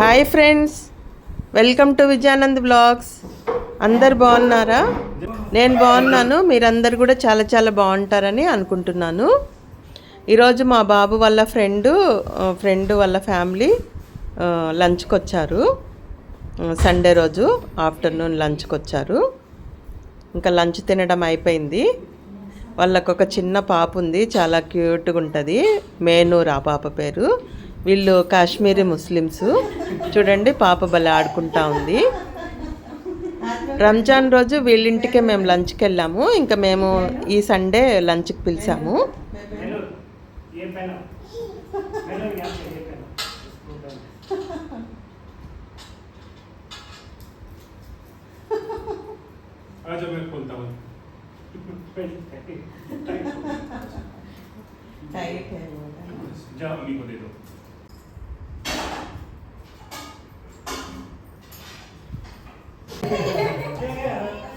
Hi friends welcome to Vijayanand blogs. అందరు బాగున్నారా? నేను బాగున్నాను మీరందరు కూడా చాలా చాలా బాగుంటారని అనుకుంటున్నాను. ఈరోజు మా బాబు వాళ్ళ ఫ్రెండ్ ఫ్రెండ్ వాళ్ళ ఫ్యామిలీ లంచ్కి వచ్చారు సండే రోజు ఆఫ్టర్నూన్ లంచ్కి వచ్చారు ఇంకా లంచ్ తినడం అయిపోయింది. వాళ్ళకు ఒక చిన్న పాప ఉంది చాలా క్యూట్గా ఉంటుంది మేనూర్ ఆ పాప పేరు. వీళ్ళు కాశ్మీరీ ముస్లిమ్స్ చూడండి పాప భలే ఆడుకుంటా ఉంది రంజాన్ రోజు వీళ్ళింటికే మేము లంచ్కి వెళ్ళాము ఇంకా మేము ఈ సండే లంచ్కి పిలిచాము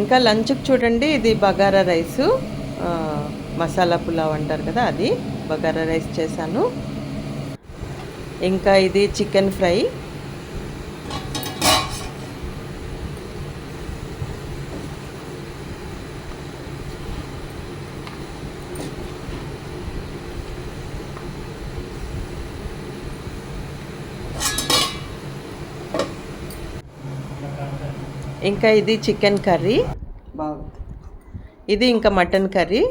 ఇంకా లంచ్కి చూడండి ఇది బగారా రైసు. మసాలా పులావ్ అంటారు కదా అది. బగారా రైస్ చేశాను. ఇంకా ఇది చికెన్ ఫ్రై. ఇంకా ఇది చికెన్ కర్రీ. బాగుంది ఇది ఇంకా మటన్ కర్రీ.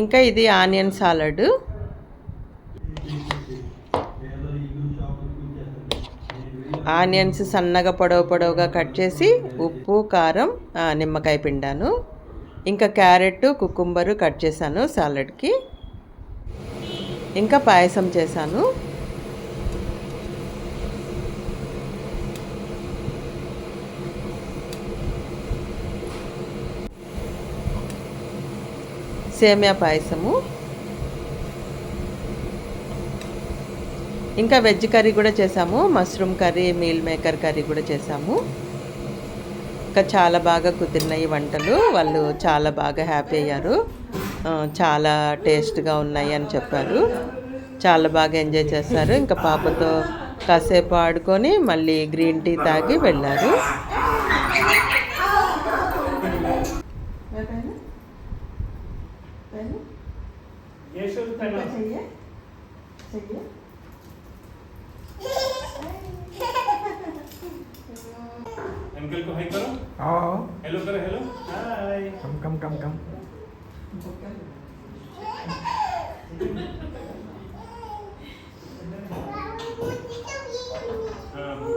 ఇంకా ఇది ఆనియన్ సాలడ్. ఆనియన్స్ సన్నగా పొడవు పొడవుగా కట్ చేసి ఉప్పు కారం నిమ్మకాయ పిండాను. ఇంకా క్యారెట్ కుకుంబరు కట్ చేశాను సాలడ్కి. ఇంకా పాయసం చేశాను. సేమియా పాయసము. ఇంకా వెజ్ కర్రీ కూడా చేసాము mushroom curry meal maker curry కూడా చేసాము. ఇంకా చాలా బాగా కుదిరినాయి వంటలు వాళ్ళు చాలా బాగా హ్యాపీ అయ్యారు. చాలా టేస్ట్గా ఉన్నాయి అని చెప్పారు. చాలా బాగా ఎంజాయ్ చేస్తారు ఇంకా పాపతో కాసేపు ఆడుకొని మళ్ళీ గ్రీన్ టీ తాగి వెళ్ళారు. अंकल को हाय करो। हाँ हेलो करो हेलो हाय कम कम कम कम। हाँ।